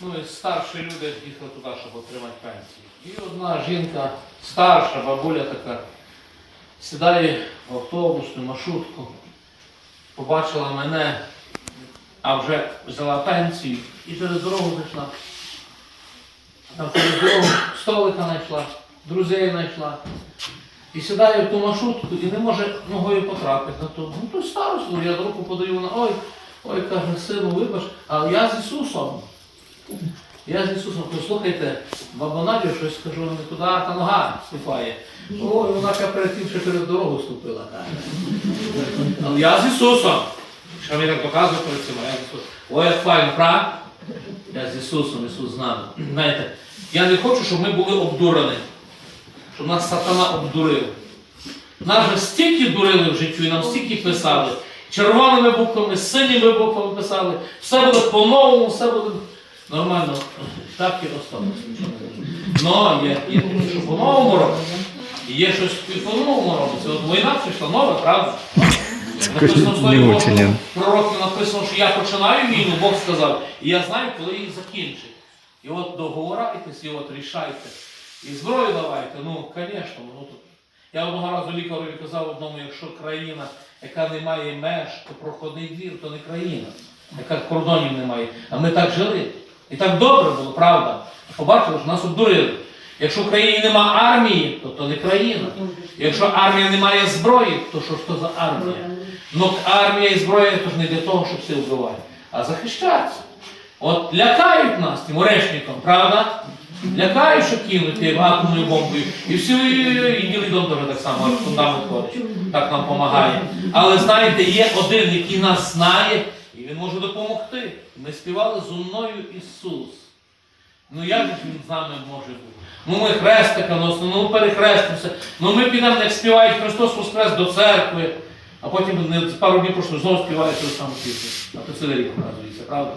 ну, і старші люди їхали туди, щоб отримати пенсію. І одна жінка, старша, бабуля така, сідає в автобусну маршрутку, побачила мене, а вже взяла пенсію і через дорогу зайшла. Там через дорогу столика знайшла, друзей знайшла. І сідає в ту маршрутку і не може ногою потрапити на ту. Ну то старосту, я руку подаю, вона, ой, ой, каже, сину, вибач, а я з Ісусом. Я з Ісусом, то слухайте, баба Надю щось скажу, не туди, та нога ступає. Ой, вона каже, перед тим, що через дорогу ступила. Але я з Ісусом. Що мені так показує перед цим, я з Ісусом. Ой, як файно, правда? Я з Ісусом, Ісус з нами. Знаєте, я не хочу, щоб ми були обдурені, щоб нас сатана обдурив. Нас же стільки дурили в житті, і нам стільки писали. Червоними буквами, синіми буквами писали. Все буде по-новому, все буде нормально. Так і буде. Ну, є, що по-новому робиться. І є щось по-новому робиться. От війна прийшла нова, правда? Написано в Слові Божому, очень. написано, що я починаю війну, Бог сказав, і я знаю, коли її закінчить. І от договорайтесь, і от рішайте. І зброю давайте, ну, звісно, ну тут. Я одного разу лікареві казав одному, якщо країна, яка не має меж, то проходний двір, то не країна, яка кордонів немає. А ми так жили. І так добре було, правда. Побачили, що нас обдурили. Якщо в країні нема армії, то то не країна. Якщо армія не має зброї, то що ж то за армія? Ну армія і зброя то ж не для того, щоб всі вбивати, а захищатися. От лякають нас тим орешником, правда? Лякають, що кинути атомною бомбою. І всі і дом теж так само, аж фундамент ходить. Так нам допомагає. Але знаєте, є один, який нас знає, і він може допомогти. Ми співали зо мною Ісус. Ну як ж він з нами може бути? Ну ми хрестика носимо, ну перехрестимося, ну ми підемо, як співають Христос Воскрес до церкви, а потім не, пару днів пройшло, знову співають ту саму пісню. А то цілий рік оказується, правда?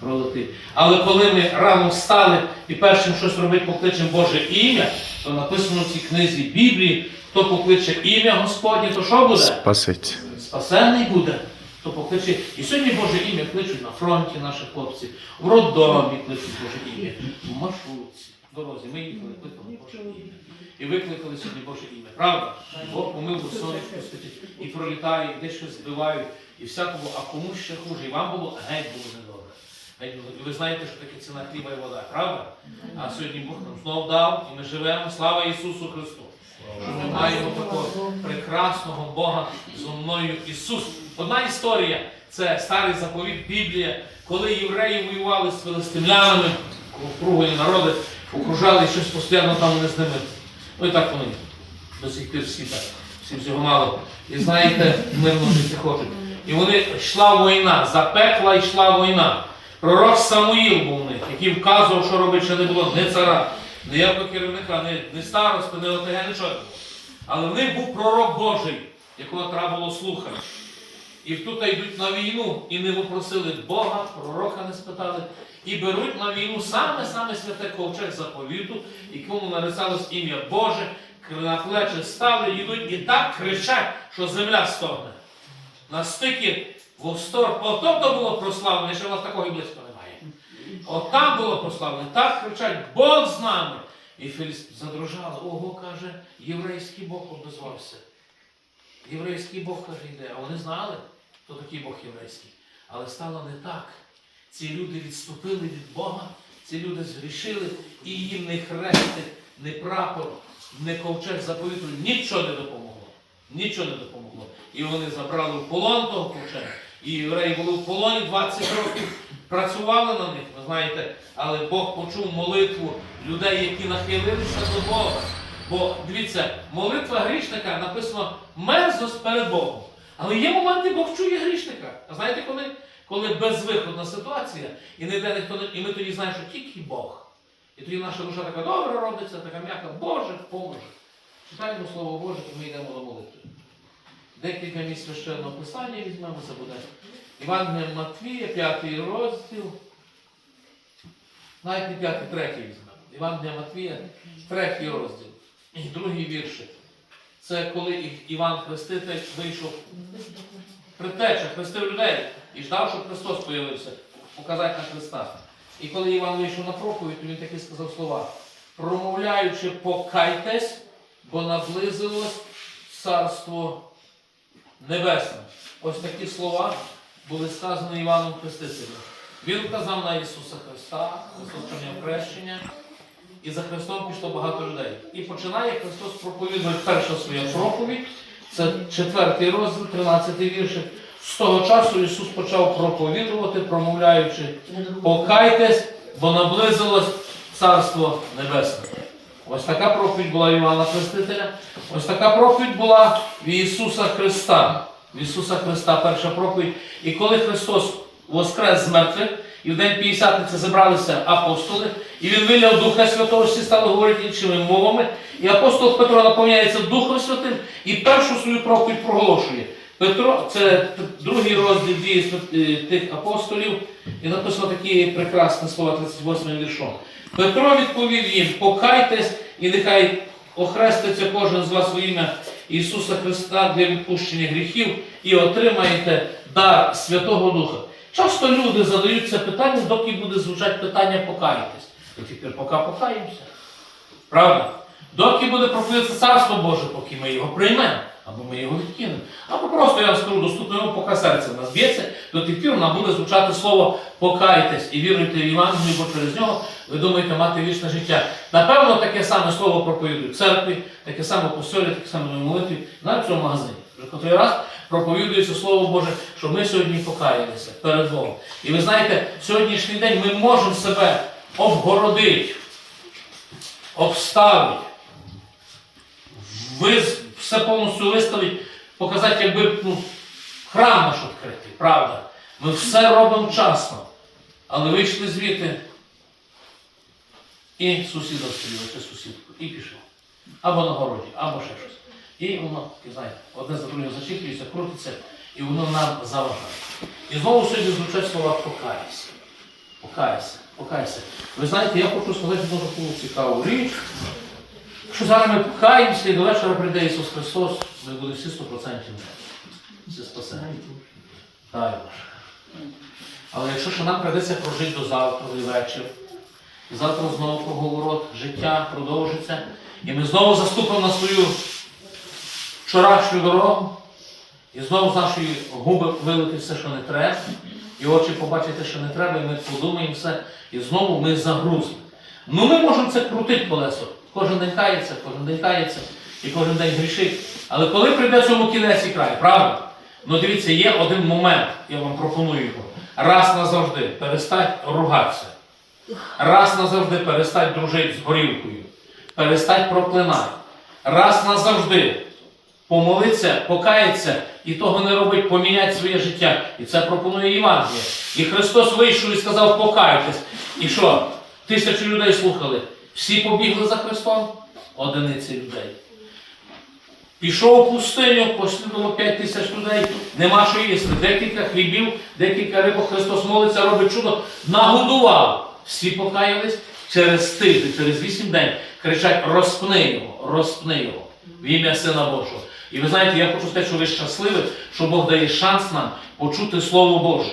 Пролетить. Але коли ми рано встали і першим щось робити покличемо Боже ім'я, то написано в цій книзі Біблії, хто покличе ім'я Господнє, то що буде? Спасить. спасенний буде, то покличе. І сьогодні Боже ім'я кличуть на фронті наші хлопці, в роддомі кличуть Боже ім'я, в маршрутці, в дорозі. Ми їхали, кликали Боже ім'я. І викликали сьогодні Боже ім'я. Правда? Бог помив у сонечку святить, і пролітає, і десь щось збивають, і всякому, а комусь ще хуже. І вам було геть було недобре. І ви знаєте, що таке ціна хліба і вода, правда? А сьогодні Бог нам знов дав, і ми живемо. Слава Ісусу Христу! Що ми маємо такого прекрасного Бога зо мною Ісус. Одна історія це старий заповіт Біблія, коли євреї воювали з филистимлянами, округлені народи, окружали щось постійно там не з ними. Ну і так вони до сих пір всі так, всі всього мало. І знаєте, мирно жити хочуть. І вони йшла війна, запекла йшла війна. Пророк Самуїл був у них, який вказував, що робити, що не було не цара, ніякого керівника, ні, ні старости, ні ОТГ, нічого. Але в них був пророк Божий, якого треба було слухати. І тут йдуть на війну і не попросили Бога, пророка не спитали, і беруть на війну саме-саме святе ковчег заповіту, якому нарисалось ім'я Боже, на плечі стали, йдуть і так кричать, що земля стогне. Настільки востор, ото то було прославлене, що у вас такого і близько немає. От там було прославлене, так кричать, Бог з нами. І Філіст задрожали, ого, каже, єврейський Бог обізвався. Єврейський Бог каже, йде. А вони знали, хто такий Бог єврейський. Але стало не так. Ці люди відступили від Бога, ці люди згрішили, і їм не хрестик, не прапор, не ковчег заповіту, нічого не допомогло. Нічого не допомогло. І вони забрали в полон того ковчега. І євреї були в полоні 20 років, працювали на них, ви знаєте, але Бог почув молитву людей, які нахилилися до Бога. Бо дивіться, молитва грішника написано мерзость перед Богом. Але є моменти, Бог чує грішника. А знаєте коли? Коли безвиходна ситуація, і не йде ніхто, і ми тоді знаємо, що тільки Бог. І тоді наша душа така добра робиться, така м'яка, Боже, поможе. Читаємо Слово Боже, і ми йдемо до молитви. Декілька місць священного писання візьмемо, це буде Івангелія Матвія, п'ятий розділ. Навіть не п'ятий, третій візьмемо. Івангелія Матвія, третій розділ. І другий віршик. Це коли Іван Хреститель вийшов предтеча, хрестив людей і ждав, щоб Христос появився, показати на Христа. І коли Іван вийшов на проповідь, то він таки сказав слова, промовляючи, покайтесь, бо наблизилось царство небесне. Ось такі слова були сказані Іваном Хрестителем. Він вказав на Ісуса Христа, Христос прийняв хрещення, і за Христом пішло багато людей. І починає Христос проповідувати перша своя проповідь. Це четвертий розділ, 13 віршик. З того часу Ісус почав проповідувати, промовляючи, покайтесь, бо наблизилось Царство Небесне. Ось така проповідь була Івана Хрестителя. Ось така проповідь була в Ісуса Христа. В Ісуса Христа перша проповідь. І коли Христос воскрес з мертвих, і в день П'ятдесятниці зібралися апостоли, і він виляв Духа Святого, всі стали говорити іншими мовами. І апостол Петро наповняється Духом Святим і першу свою проповідь проголошує. Петро, це другий розділ дії е, тих апостолів, і написано такі прекрасні слова 38 віршом. Петро відповів їм: покайтесь, і нехай охреститься кожен з вас во ім'я Ісуса Христа для відпущення гріхів і отримаєте дар Святого Духа. Часто люди задаються питанням, доки буде звучати питання покайтесь. І тепер поки покаємося. Правда? Доки буде проповідатися Царство Боже, поки ми його приймемо, або ми його відкинемо. Або просто я скажу, доступно поки серце в нас б'ється, до тих пір нам буде звучати слово покайтесь і віруйте в Євангелію, бо через нього ви думаєте мати вічне життя. Напевно, таке саме слово проповідують в церкві, таке саме по солі, таке саме молитві, навіть в цьому магазині. Котрий раз проповідується Слово Боже, що ми сьогодні покаялися перед Богом. І ви знаєте, сьогоднішній день ми можемо себе обгородити, обставити, все повністю виставити, показати, якби ну, храм наш відкритий, правда. Ми все робимо вчасно. Але вийшли звідти і сусіда стріли, чи сусідку, і пішов. Або на городі, або ще щось. І воно, знаєте, одне за другим зачіплюється, крутиться, і воно нам заважає. І знову сьогодні звучать слова покайся. Покайся, покайся. Ви знаєте, я хочу сказати дуже таку цікаву річ, що зараз ми покаємося і до вечора прийде Ісус Христос, ми будемо всі 100% всі спасені. Дай Боже. Але якщо ще нам прийдеться прожити до завтра, і вечір, завтра знову круговорот життя продовжиться, і ми знову заступимо на свою вчорашню дорогу, і знову з нашої губи вилити все, що не треба, і очі побачити, що не треба, і ми подумаємо все, і знову ми загрузимо. Ну ми можемо це крутити колесо. Кожен день кається, кожен день кається і кожен день грішить. Але коли прийде цьому кінець і край, правда? Ну дивіться, є один момент, я вам пропоную його. Раз назавжди перестать ругатися. Раз назавжди перестать дружити з горілкою. Перестать проклинати. Раз назавжди помолитися, покаятися і того не робить, поміняти своє життя. І це пропонує Євангеліє. І Христос вийшов і сказав, покайтесь. І що? Тисячі людей слухали. Всі побігли за Христом? Одиниці людей. Пішов у пустиню, послідувало 5 тисяч людей, нема що їсти. Декілька хлібів, декілька рибок Христос молиться, робить чудо, нагодував. Всі покаялись через тиждень, через вісім день. Кричать: розпни його, розпни його в ім'я Сина Божого. І ви знаєте, я хочу сказати, що ви щасливі, що Бог дає шанс нам почути Слово Боже,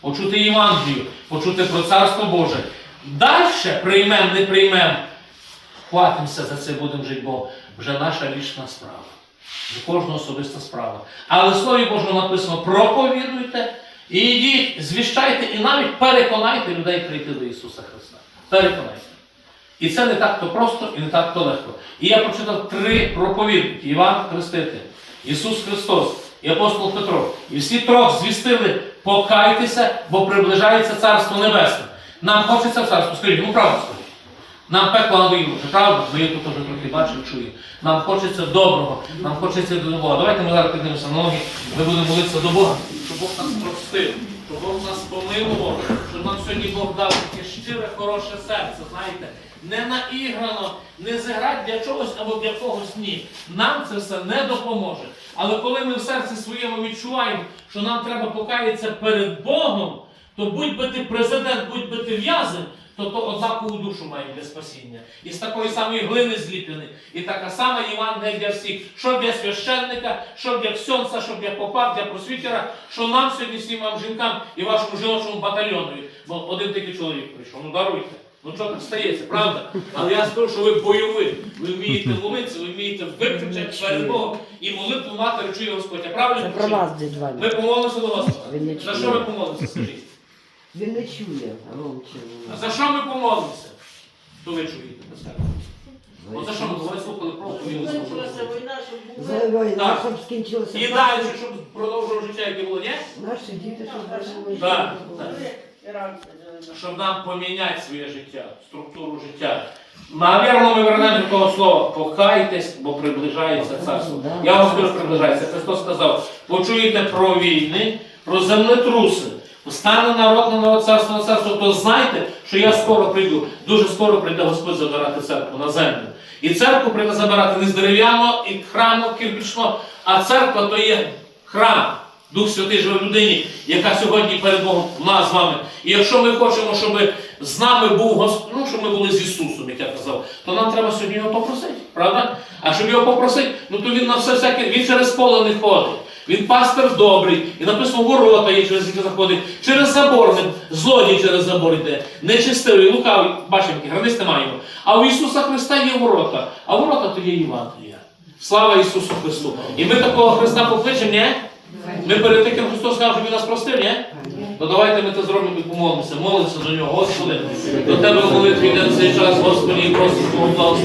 почути Євангелію, почути про Царство Боже. Далі приймемо, не приймемо. Хватимося за це, будемо жити, бо вже наша вічна справа. Вже кожного особиста справа. Але в Слові Божому написано: проповідуйте і йдіть, звіщайте і навіть переконайте людей прийти до Ісуса Христа. Переконайте. І це не так-то просто і не так-то легко. І я прочитав три проповідники: Іван Хреститель, Ісус Христос і апостол Петро. І всі трьох звістили, покайтеся, бо приближається Царство Небесне. Нам хочеться в царство. Скажіть, ну правду скажіть. Нам пекло надоїло, вже правда? Ми тут вже трохи бачимо, чуємо. Нам хочеться доброго, нам хочеться до Бога. Давайте ми зараз піднемося на ноги, ми будемо молитися до Бога, щоб Бог нас простив, щоб Бог нас помилував, щоб нам сьогодні Бог дав таке щире, хороше серце, знаєте, не наіграно, не зіграти для чогось або для когось ні. Нам це все не допоможе. Але коли ми в серці своєму відчуваємо, що нам треба покаятися перед Богом, то будь би ти президент, будь би ти в'язень, то то однакову душу має для спасіння. І з такої самої глини зліплений. І така сама Євангелія для всіх, що для священника, що для ксьонца, що для попа, для просвітера, що нам сьогодні всім вам жінкам і вашому жіночому батальйону. бо один тільки чоловік прийшов. Ну даруйте. Ну що так стається, правда? Але я скажу, що ви бойові. Ви вмієте молитися, ви вмієте виключати перед Богом і молитву матері чує Господь. Я правильно Це про вас, Ми Ваня. помолилися до Господа. Він не За чує. що ми помолилися, скажіть? Він не чує, Ромче. А за що ми помолилися? То ви чуєте, представте. От за що ми говорили, слухали проповідь. Закінчилася війна, щоб За війна, Так. щоб скінчилося. І далі, щоб продовжував життя, яке було, ні? Наші діти, щоб жили. Так, так. Щоб нам поміняти своє життя, структуру життя. Навірно, ми вернемо до того слова покайтесь, бо приближається царство. Я вам скажу, приближається. Христос сказав, почуєте про війни, про землетруси. Стане народ на народ, царство на царство, то знайте, що я скоро прийду. Дуже скоро прийде Господь забирати церкву на землю. І церкву прийде забирати не з дерев'яного і храму кирпічного, а церква то є храм. Дух Святий живе в людині, яка сьогодні перед Богом в нас з вами. І якщо ми хочемо, щоб з нами був Господь, ну, щоб ми були з Ісусом, як я казав, то нам треба сьогодні його попросити, правда? А щоб його попросити, ну то він на все всяке, він через поле не ходить. Він пастир добрий, і написано ворота є, через які заходить, через забор, злодій через забор йде, нечистивий, лукавий, бачимо, границь немає. його. А у Ісуса Христа є ворота, а ворота то є Євангелія. Слава Ісусу Христу! І ми такого Христа покличемо, ні? Ми перед тим, як Христос сказав, що Він нас простив, ні? Ну давайте ми це зробимо і помолимося. Молимося до нього, Господи. До Тебе в молитві йде цей час, Господи, і просимо благословення.